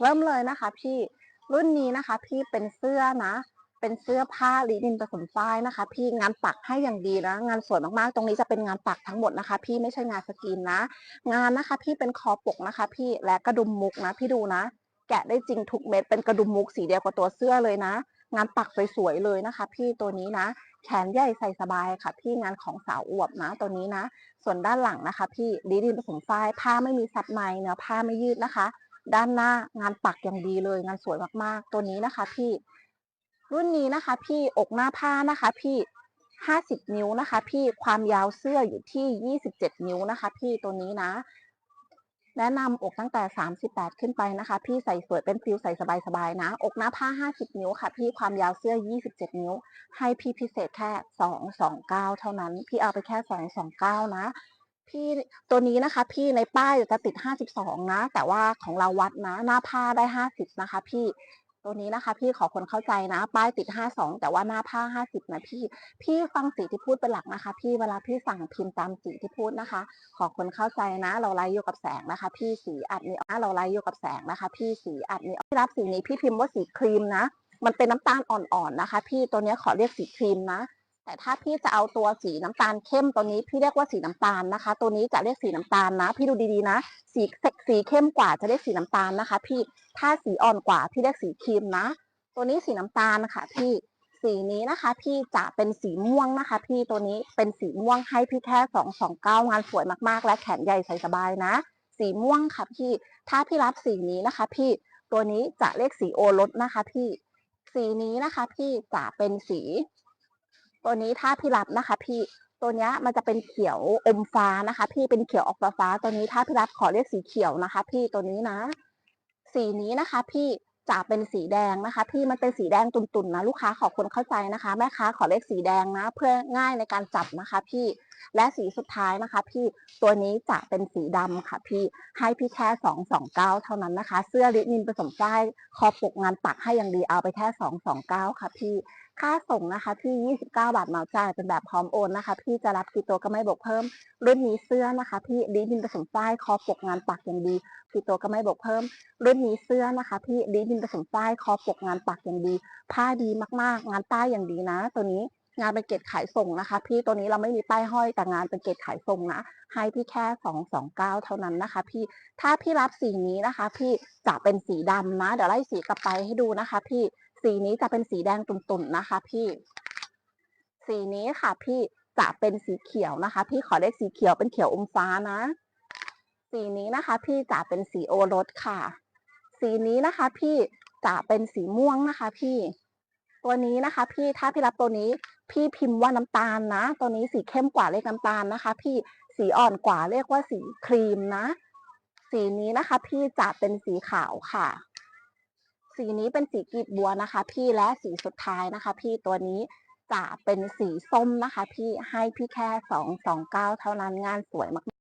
เริ่มเลยนะคะ พี่รุ่นนี้นะคะ พี่เป็นเสื้อนะ เป็นเสื้อผ้าลินินผสมฝ้ายนะคะ พี่งานปักให้อย่างดีนะ งานสวยมากๆ ตรงนี้จะเป็นงานปักทั้งหมดนะคะ พี่ไม่ใช่งานสกรีนนะ งานนะคะ พี่เป็นคอปกนะคะ พี่และกระดุมมุกนะ พี่ดูนะ แกะได้จริงทุกเม็ดเป็นกระดุมมุกสีเดียวกับตัวเสื้อเลยนะ งานปักสวยๆเลยนะคะ พี่ตัวนี้นะ แขนใหญ่ใส่สบายค่ะ พี่งานของสาวอวบนะ ตัวนี้นะ ส่วนด้านหลังนะคะ พี่ลินินผสมฝ้ายผ้าไม่มีซับในเนื้อผ้าไม่ยืดนะคะ ด้านหน้างานปักอย่างดีเลย งานสวยมากๆ ตัวนี้นะคะ พี่ รุ่นนี้นะคะ พี่อกหน้าผ้านะคะ พี่ห้าสิบนิ้วนะคะ พี่ความยาวเสื้ออยู่ที่ยี่สิบเจ็ดนิ้วนะคะ พี่ตัวนี้นะ แนะนำอกตั้งแต่สามสิบแปดขึ้นไปนะคะ พี่ใส่สวยเป็นฟิลใส่สบายๆนะ อกหน้าผ้าห้าสิบนิ้วค่ะ พี่ความยาวเสื้อยี่สิบเจ็ดนิ้ว ให้พี่พิเศษแค่สองสองเก้าเท่านั้น พี่เอาไปแค่สองสองเก้านะ พี่ตัวนี้นะคะ พี่ในป้ายจะติด 52 นะ แต่ว่าของเราวัดนะ หน้าผ้าได้ 50 นะคะ พี่ตัวนี้นะคะ พี่ขอคนเข้าใจนะ ป้ายติด 52 แต่ว่าหน้าผ้า 50 นะพี่ พี่ฟังสีที่พูดเป็นหลักนะคะ พี่เวลาพี่สั่งพิมพ์ตามสีที่พูดนะคะ ขอคนเข้าใจนะ เราไล่อยู่กับแสงนะคะ พี่สีอัดนี่อะเราไล่อยู่กับแสงนะคะ พี่สีอัดนี่พี่รับสีนี้พี่พิมพ์ว่าสีครีมนะ มันเป็นน้ำตาลอ่อนๆนะคะ พี่ตัวนี้ขอเรียกสีครีมนะ แต่ถ้าพี่จะเอาตัวสีน้ำตาลเข้มตัวนี้ พี่เรียกว่าสีน้ำตาลนะคะ ตัวนี้จะเรียกสีน้ำตาลนะ พี่ดูดีๆนะ สีสีเข้มกว่าจะเรียกสีน้ำตาลนะคะ พี่ถ้าสีอ่อนกว่าพี่เรียกสีครีมนะ ตัวนี้สีน้ำตาลนะคะพี่สีนี้นะคะ พี่จะเป็นสีม่วงนะคะ พี่ตัวนี้เป็นสีม่วงให้พี่แค่สองสองเก้างานสวยมากๆ และแขนใหญ่ใส่สบายนะ สีม่วงค่ะพี่ถ้าพี่รับสีนี้นะคะ พี่ตัวนี้จะเรียกสีโอรสนะคะ พี่สีนี้นะคะ พี่จะเป็นสี ตัวนี้ถ้าพี่รับนะคะ พี่ตัวนี้มันจะเป็นเขียวอมฟ้านะคะ พี่เป็นเขียวออกฟ้าฟ้าตัวนี้ถ้าพี่รับขอเรียกสีเขียวนะคะ พี่ตัวนี้นะ สีนี้นะคะ พี่จะเป็นสีแดงนะคะ พี่มันเป็นสีแดงตุ่นๆนะลูกค้าขอคนเข้าใจนะคะ แม่ค้าขอเลขสีแดงนะ เพื่อง่ายในการจับนะคะ พี่และสีสุดท้ายนะคะ พี่ตัวนี้จะเป็นสีดำค่ะ พี่ให้พี่แค่สองสองเก้าเท่านั้นนะคะ เสื้อลินินผสมฝ้ายคอปกงานปักให้อย่างดีเอาไปแค่สองสองเก้าค่ะ พี่ ค่าส่งนะคะที่ 29 บาทเหมาจ่ายเป็นแบบพร้อมโอนนะคะ พี่จะรับกี่ตัวก็ไม่บวกเพิ่ม รุ่นนี้เสื้อนะคะ พี่ดีดินผสมฝ้ายคอปกงานปักอย่างดีกี่ตัวก็ไม่บวกเพิ่ม รุ่นนี้เสื้อนะคะ พี่ดีดินผสมฝ้ายคอปกงานปักอย่างดี ผ้าดีมากๆ งานป้ายอย่างดีนะ ตัวนี้ งานเป็นเกรดขายส่งนะคะ พี่ตัวนี้เราไม่มีป้ายห้อยแต่งานเป็นเกรดขายส่งนะให้พี่แค่229เก้าเท่านั้นนะคะ พี่ถ้าพี่รับสีนี้นะคะ พี่จะเป็นสีดำนะเดี๋ยวไล่สีกลับไปให้ดูนะคะ พี่สีนี้จะเป็นสีแดงตุ่นๆนะคะ พี่ สีนี้ค่ะพี่จะเป็นสีเขียวนะคะ พี่ขอเลขสีเขียวเป็นเขียวอมฟ้านะ สีนี้นะคะ พี่จะเป็นสีโอรสค่ะ สีนี้นะคะ พี่จะเป็นสีม่วงนะคะ พี่ ตัวนี้นะคะ พี่ถ้าพี่รับตัวนี้พี่พิมพ์ว่าน้ำตาลนะ ตัวนี้สีเข้มกว่าเรียกน้ำตาลนะคะ พี่สีอ่อนกว่าเรียกว่าสีครีมนะ สีนี้นะคะ พี่จะเป็นสีขาวค่ะ สีนี้เป็นสีกีบบัวนะคะ พี่และสีสุดท้ายนะคะ พี่ตัวนี้จะเป็นสีส้มนะคะ พี่ให้พี่แค่สองสองเก้าเท่านั้นงานสวยมาก